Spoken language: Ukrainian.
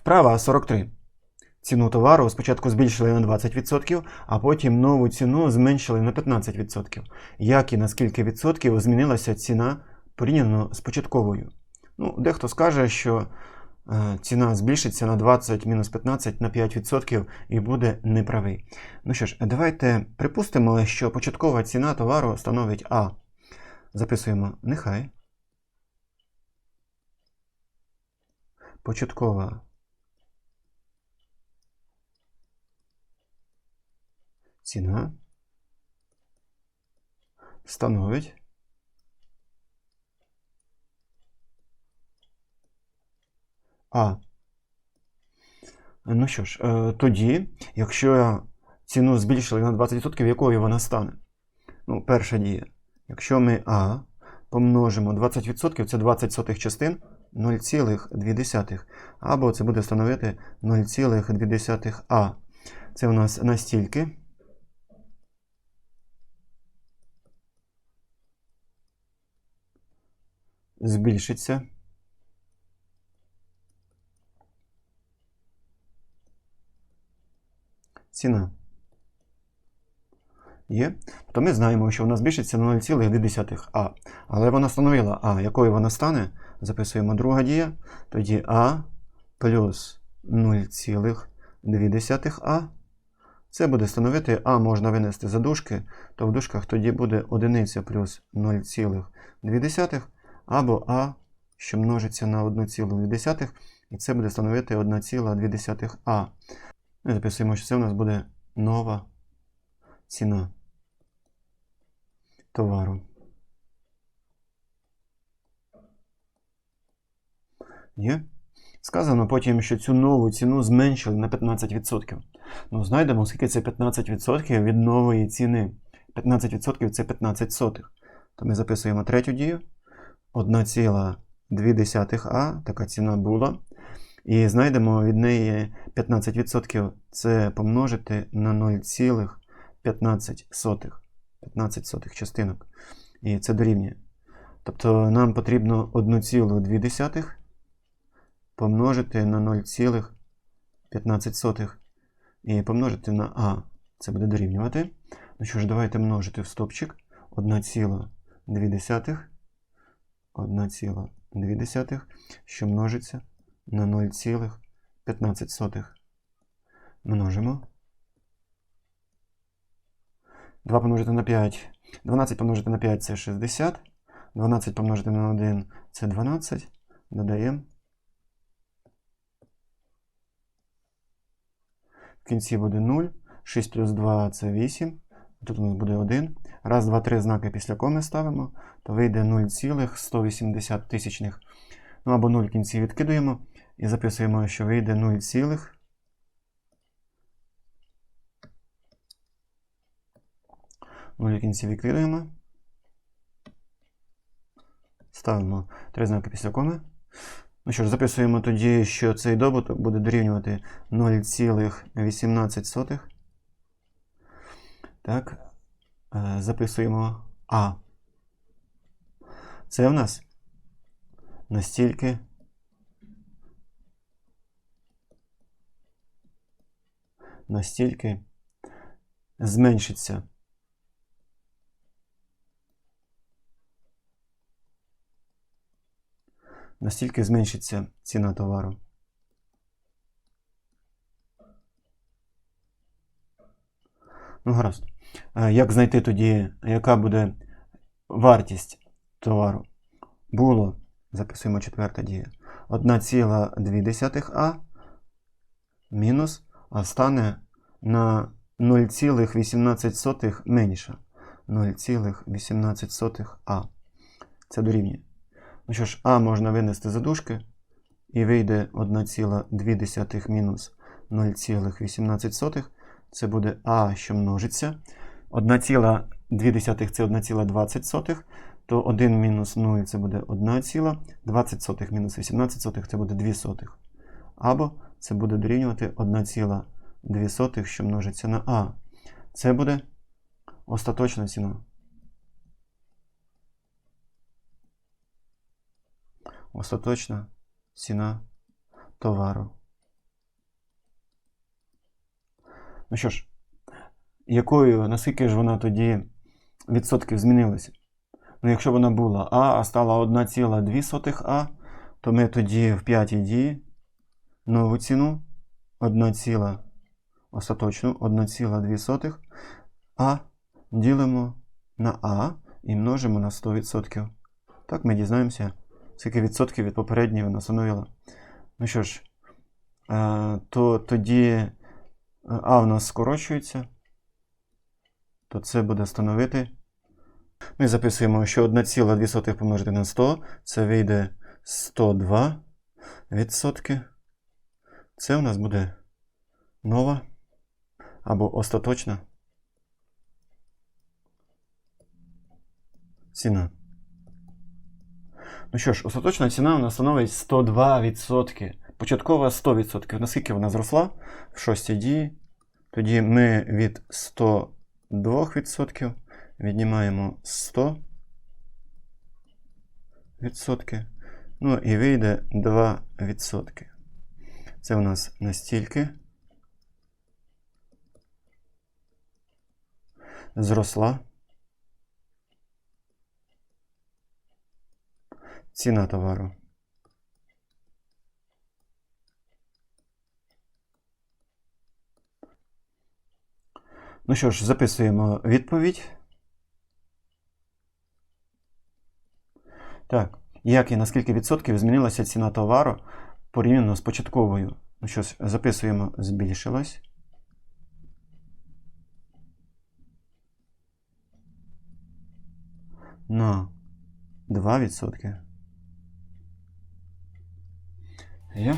Вправа 43. Ціну товару спочатку збільшили на 20%, а потім нову ціну зменшили на 15%. Як і на скільки відсотків змінилася ціна порівняно з початковою? Ну, дехто скаже, що е, ціна збільшиться на 20-15 на 5% і буде неправий. Ну що ж, давайте припустимо, що початкова ціна товару становить А. Записуємо нехай. Початкова ціна становить А. Ну що ж, е, тоді, якщо ціну збільшили на 20%, якою вона стане? Ну, перша дія. Якщо ми А помножимо 20%, це 20 сотих частин 0,2. Або це буде становити 0,2 А. Це у нас настільки. Збільшиться. Ціна. Є. То ми знаємо, що вона збільшиться на 0,2 А. Але вона становила А. Якою вона стане? Записуємо друга дія. Тоді А плюс 0,2 А. Це буде становити А можна винести за дужки, то в дужках тоді буде 1 плюс 0,2 або А, що множиться на 1,2, і це буде становити 1,2 А. Ми записуємо, що це у нас буде нова ціна товару. Є? Сказано потім, що цю нову ціну зменшили на 15%. Ну, знайдемо, скільки це 15% від нової ціни. 15% це 15 сотих. То ми записуємо третю дію. 1,2 А, така ціна була. І знайдемо від неї 15% це помножити на 0,15 15 сотих частинок. І це дорівнює. Тобто нам потрібно 1,2 помножити на 0,15 і помножити на А. Це буде дорівнювати. Ну що ж, давайте множити в стопчик 1,2. 1,2, що множиться на 0,15. Множимо. 2 помножити на 5. 12 помножити на 5 це 60. 12 помножити на 1 це 12. Додаємо. В кінці буде 0. 6 плюс 2 це 8. Тут у нас буде 1. Раз, два, три знаки після коми ставимо, то вийде 0,180 тисячних. Ну або 0 в кінці відкидуємо і записуємо, що вийде 0, 0 в кінці відкидуємо. Ставимо три знаки після коми. Ну що ж, записуємо тоді, що цей добуток буде дорівнювати 0,18. Так, е, записуємо А. Це в нас настільки настільки зменшиться настільки зменшиться ціна товару. Ну, гаразд. Е, Як знайти тоді, яка буде вартість товару? Було, записуємо четверта дія, 1,2 А мінус, а стане на 0,18 менша. 0,18 А. Це дорівнює. Ну що ж, А можна винести за дужки, і вийде 1,2 мінус 0,18. Це буде А, що множиться. 1,2 це 1,20, то 1 мінус 0 це буде 1, 20 мінус 18 це буде 2 сотих. Або це буде дорівнювати 1,2, що множиться на А. Це буде остаточна ціна. Остаточна ціна товару. Ну що ж, якою, наскільки ж вона тоді відсотків змінилася? Ну, якщо вона була А, а стала 1,2 А, то ми тоді в п'ятій дії нову ціну 1, ціла, остаточну 1,2 А ділимо на А і множимо на 100%. Так ми дізнаємося, скільки відсотків від попередньої вона становила. Ну що ж, е, то тоді А в нас скорочується, то це буде становити. Ми записуємо, що 1,2 помножити на 100, це вийде 102 відсотки. Це у нас буде нова або остаточна ціна. Ну що ж, остаточна ціна у нас становить 102%. Початкова 100%. Наскільки вона зросла в шостій дії, тоді ми від 102% віднімаємо 100 відсотки. Ну і вийде 2 відсотки. Це у нас настільки зросла ціна товару. Ну що ж, записуємо відповідь. Так, як і на скільки відсотків змінилася ціна товару порівняно з початковою? Ну що ж, записуємо, збільшилась. На 2%. Є?